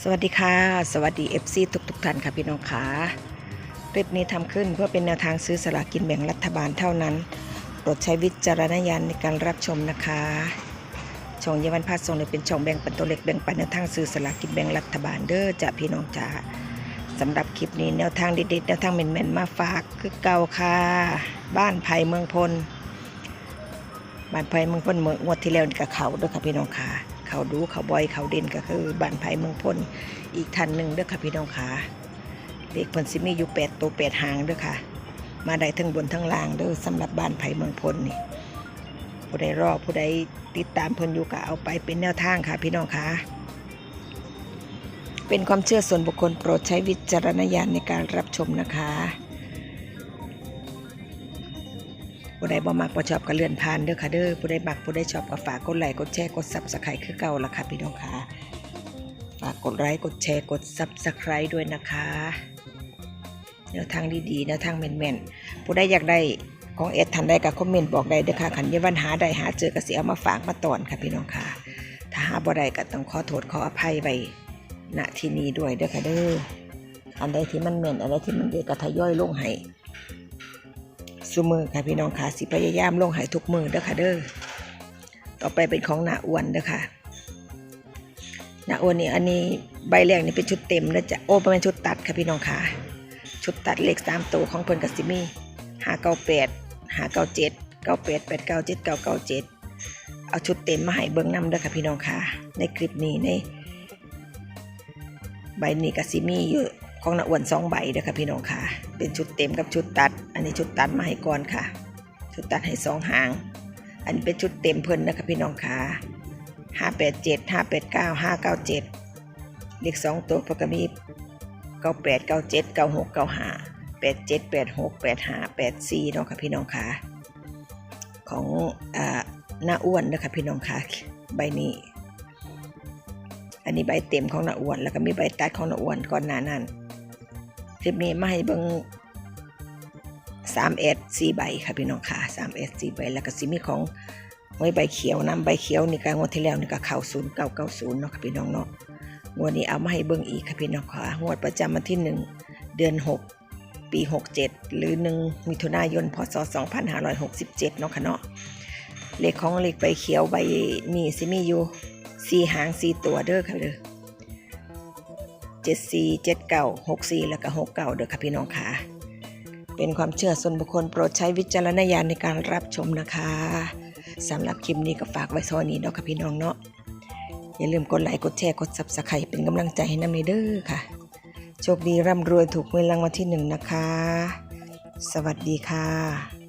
สวัสดีค่ะ สวัสดี FC ทุกทุกๆท่านค่ะพี่น้องค่ะคลิปนี้ทำขึ้นเพื่อเป็นแนวทางซื้อสลากกินแบ่งรัฐบาลเท่านั้นโปรดใช้วิจารณญาณในการรับชมนะคะช่องเยาวันพาส่งเลยเป็นช่องแบ่งปันตัวเล็กแบ่งปันแนวทางซื้อสลากกินแบ่งรัฐบาลเด้อจ้ะพี่น้องจ๋าสำหรับคลิปนี้แนวทางเด็ดๆแนวทางแม่นๆมาฝากคือเก่าค่ะบ้านไผ่เมืองพลบ้านไผ่เมืองพลเมื่องวดที่แล้วนี่ก็เขาด้อค่ะพี่น้องค่ะ เขาดูเขาบอยเขาเด่นก็คือบ้านไผ่เมืองพลอีกท่านหนึ่งเด้อค่ะพี่น้องค่ะเลขเพิ่นสิมีอยู่แปดตัวแปดหางเด้อค่ะ มาได้ทั้งบนทั้งล่างเด้อสำหรับบ้านไผ่เมืองพลนี่ผู้ใดรอผู้ใดติดตามพิ่นอยู่ก็เอาไปเป็นแนวทางค่ะ พี่น้องค่ะเป็นความเชื่อส่วนบุคคลโปรดใช้วิจารณญาณในการรับชมนะคะ ผู้ใดบ่มักบ่ชอบก็เลื่อนผ่านเด้อค่ะเด้อผู้ใดมักผู้ใดชอบก็ฝากกดไลค์กดแชร์กด Subscribe คือเก่าละค่ะพี่น้องค่ะฝากกดไลค์กดแชร์กด Subscribe ด้วยนะคะแนวทางดีๆแนวทางแม่นๆผู้ใดอยากได้ของเอ็ดทันได้ก็คอมเมนต์บอกได้เด้อค่ะคันยวันหาได้หาเจอก็สิเอามาฝากมาตอนค่ะพี่น้องค่ะ ถ้าหาบ่ได้ก็ต้องขอโทษขออภัยไว้ณที่นี้ด้วยเด้อค่ะเด้ออันใดที่มันแม่นอันใดที่มันเด็กก็ทยอยลงให้ สุมือค่ะพี่น้องค่ะสิพยายามลงหายทุกมือเด้อค่ะเด้อต่อไปเป็นของหนาอ้วนเด้อค่ะหนาอ้วนนี่อันนี้ใบแรกนี่เป็นชุดเต็มนะจ๊ะโอ้เป็นชุดตัดค่ะพี่น้องค่ะ ชุดตัดเลขสามตัวของเพิ่นกับซิมี่ห้าเก้าแปดห้าเก้าเจ็ดเก้าแปดแปดเก้าเจ็ดเก้าเก้าเจ็ดเอาชุดเต็มมาให้เบิ้งนำเด้อค่ะพี่น้องค่ะ ในคลิปนี้ในใบนี้กับซิมี่อยู่ ของหนาอ้วนสองใบเด้อค่ะพี่น้องค่ะ เป็นชุดเต็มกับชุดตัด อันนี้ชุดตัดมาให้ก่อนค่ะ ชุดตัดให้สองหาง อันนี้เป็นชุดเต็มเพิ่นนะคะพี่น้องค่ะห้าแปดเจ็ดห้าแปดเก้าห้าเก้าเจ็ดเลขสองตัวพวกก็มีเก้าแปดเก้าเจ็ดเก้าหกเก้าห้าแปดเจ็ดแปดหกแปดห้าแปดสี่เนาะค่ะพี่น้องค่ะ ของอ่าหน้าอ้วนนะคะพี่น้องค่ะ ใบนี้อันนี้ใบเต็มของหน้าอ้วน แล้วก็มีใบตัดของหน้าอ้วนก่อนหน้านั้น คลิปนี้มาให้เบิ่งสามเอสสี่ใบค่ะพี่น้องค่ะสามเอสสี่ใบแล้วก็สิมีของไว้ใบเขียวน้ำใบเขียวนี่ก็งวดที่แล้วนี่ก็เข่าศูนย์เก้าเก้าศูนย์เนาะค่ะพี่น้องเนาะงวดนี้เอามาให้เบิ่งอีกค่ะพี่น้องค่ะงวดประจำวันที่หนึ่งเดือนหกปีหกเจ็ดหรือหนึ่งมิถุนายนพศสองพันห้าร้อยหกสิบเจ็ดเนาะค่ะเนาะเลขของเลขใบเขียวใบนี่สิมีอยู่สี่หางสี่ตัวเด้อค่ะเด้อ เจ็ดสี่เจ็ดเก้าหกสี่แล้วก็หกเก้าเด้อค่ะพี่น้องค่ะ เป็นความเชื่อส่วนบุคคลโปรดใช้วิจารณญาณในการรับชมนะคะสำหรับคลิปนี้ก็ฝากไว้เท่านี้เนาะค่ะพี่น้องเนาะอย่าลืมกดไลค์กดแชร์กดซับสไครต์เป็นกำลังใจให้น้ำในเด้อค่ะ โชคดีร่ำรวยถูกเงินรางวัลที่หนึ่งนะคะ สวัสดีค่ะ